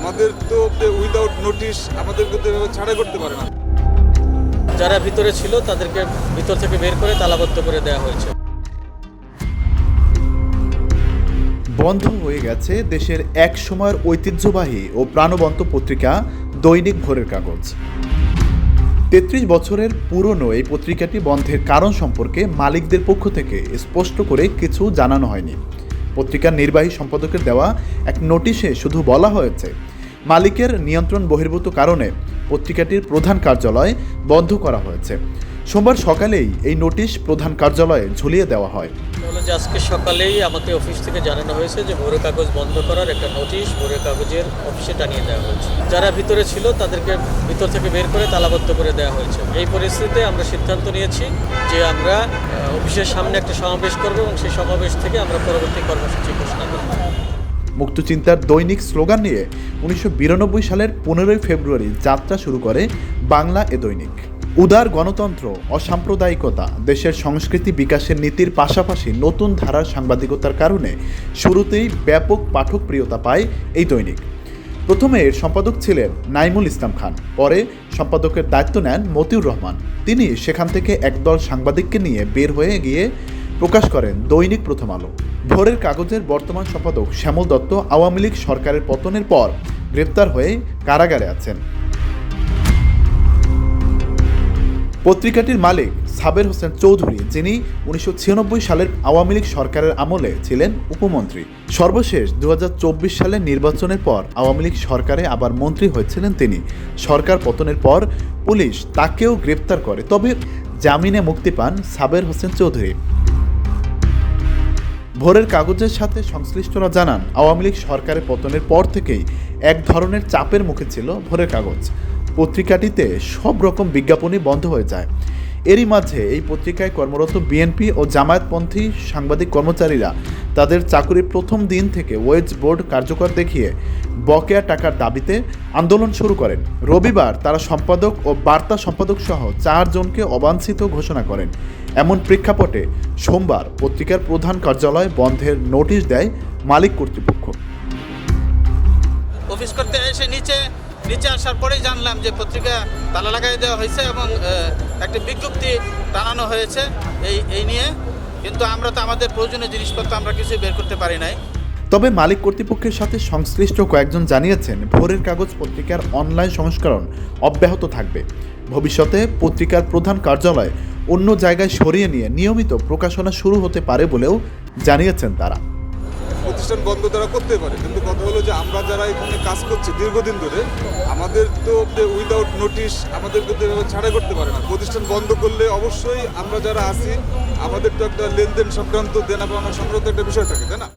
আমাদের তো without notice আমাদেরকে তো এভাবে ছাড়া করতে পারে না। যারা ভিতরে ছিল তাদেরকে ভিতর থেকে বের করে তালাবদ্ধ করে দেওয়া হয়েছে। বন্ধ হয়ে গেছে দেশের এক সময়ের ঐতিহ্যবাহী ও প্রাণবন্ত পত্রিকা দৈনিক ভোরের কাগজ। তেত্রিশ বছরের পুরনো এই পত্রিকাটি বন্ধের কারণ সম্পর্কে মালিকদের পক্ষ থেকে স্পষ্ট করে কিছু জানানো হয়নি। পত্রিকার নির্বাহী সম্পাদকের দেওয়া এক নোটিশে শুধু বলা হয়েছে মালিকের নিয়ন্ত্রণ বহির্ভূত কারণে পত্রিকাটির প্রধান কার্যালয় বন্ধ করা হয়েছে। সোমবার সকালেই এই নোটিশ প্রধান কার্যালয়ে ঝুলিয়ে দেওয়া হয়। যে আজকে সকালেই আমাকে অফিস থেকে জানানো হয়েছে যে ভোরের কাগজ বন্ধ করার একটা নোটিশ ভোরের কাগজের অফিসে টানিয়ে দেওয়া হয়েছে। যারা ভিতরে ছিল তাদেরকে ভিতর থেকে বের করে তালাবদ্ধ করে দেওয়া হয়েছে। এই পরিস্থিতিতে আমরা সিদ্ধান্ত নিয়েছি যে আমরা অফিসের সামনে একটা সমাবেশ করব এবং সেই সমাবেশ থেকে আমরা পরবর্তী কর্মসূচি ঘোষণা করব। মুক্তচিন্তার দৈনিক স্লোগান নিয়ে উনিশশো বিরানব্বই সালের পনেরোই ফেব্রুয়ারি যাত্রা শুরু করে বাংলা এ দৈনিক। উদার গণতন্ত্র, অসাম্প্রদায়িকতা, দেশের সংস্কৃতি বিকাশের নীতির পাশাপাশি নতুন ধারার সাংবাদিকতার কারণে শুরুতেই ব্যাপক পাঠকপ্রিয়তা পায় এই দৈনিক। প্রথমে এর সম্পাদক ছিলেন নাইমুল ইসলাম খান, পরে সম্পাদকের দায়িত্ব নেন মতিউর রহমান। তিনি সেখান থেকে একদল সাংবাদিককে নিয়ে বের হয়ে গিয়ে প্রকাশ করেন দৈনিক প্রথম আলো। ভোরের কাগজের বর্তমান সম্পাদক শ্যামল দত্ত আওয়ামী লীগ সরকারের পতনের পর গ্রেপ্তার হয়ে কারাগারে আছেন। পত্রিকাটির মালিক সাবের হোসেন চৌধুরী, যিনি উনিশশো ছিয়ানব্বই সালের আওয়ামী লীগ সরকারের আমলে ছিলেন উপমন্ত্রী। সর্বশেষ দু হাজার চব্বিশ সালের নির্বাচনের পর আওয়ামী লীগ সরকারে আবার মন্ত্রী হয়েছিলেন তিনি। সরকার পতনের পর পুলিশ তাকেও গ্রেপ্তার করে। তবে জামিনে মুক্তি পান সাবের হোসেন চৌধুরী। ভোরের কাগজের সাথে সংশ্লিষ্টরা জানান, আওয়ামী লীগ সরকারের পতনের পর থেকেই এক ধরনের চাপের মুখে ছিল ভোরের কাগজ। পত্রিকাটিতে সব রকম বিজ্ঞাপনই বন্ধ হয়ে যায়। এরই মাঝে এই পত্রিকায় কর্মরত বিএনপি ও জামায়াতপন্থী সাংবাদিক কর্মচারীরা তাদের চাকুরির প্রথম দিন থেকে ওয়েজ বোর্ড কার্যকর দেখিয়ে বকেয়া টাকার দাবিতে আন্দোলন শুরু করেন। রবিবার তারা সম্পাদক ও বার্তা সম্পাদক সহ চারজনকে অবাঞ্ছিত ঘোষণা করেন। এমন প্রেক্ষাপটে সোমবার পত্রিকার প্রধান কার্যালয় বন্ধের নোটিশ দেয় মালিক কর্তৃপক্ষ। অফিস করতে এসে নিচে নিচে আসার পরেই জানলাম যে পত্রিকা তালা লাগাই দেওয়া হয়েছে এবং একটা বিজ্ঞপ্তি টানানো হয়েছে এই এই নিয়ে। কিন্তু আমরা তো আমাদের প্রয়োজনীয় জিনিসপত্র আমরা কিছু বের করতে পারি নাই। তবে মালিক কর্তৃপক্ষের সাথে সংশ্লিষ্ট কয়েকজন জানিয়েছেন, ভোরের কাগজ পত্রিকার অনলাইন সংস্করণ অব্যাহত থাকবে। ভবিষ্যতে পত্রিকার প্রধান কার্যালয় অন্য জায়গায় সরিয়ে নিয়ে নিয়মিত প্রকাশনা শুরু হতে পারে বলেও জানিয়েছেন তারা। প্রতিষ্ঠান বন্ধ তারা করতে পারে। কিন্তু কথা হলো যে আমরা যারা এখানে কাজ করছি দীর্ঘদিন ধরে, আমাদের তো উইদাউট নোটিশ আমাদেরকে তো ছাড়াই করতে পারে না। প্রতিষ্ঠান বন্ধ করলে অবশ্যই আমরা যারা আছি, আমাদের তো একটা লেনদেন সংক্রান্ত দেনা পাওনা সংক্রান্ত একটা বিষয় থাকে, তাই না?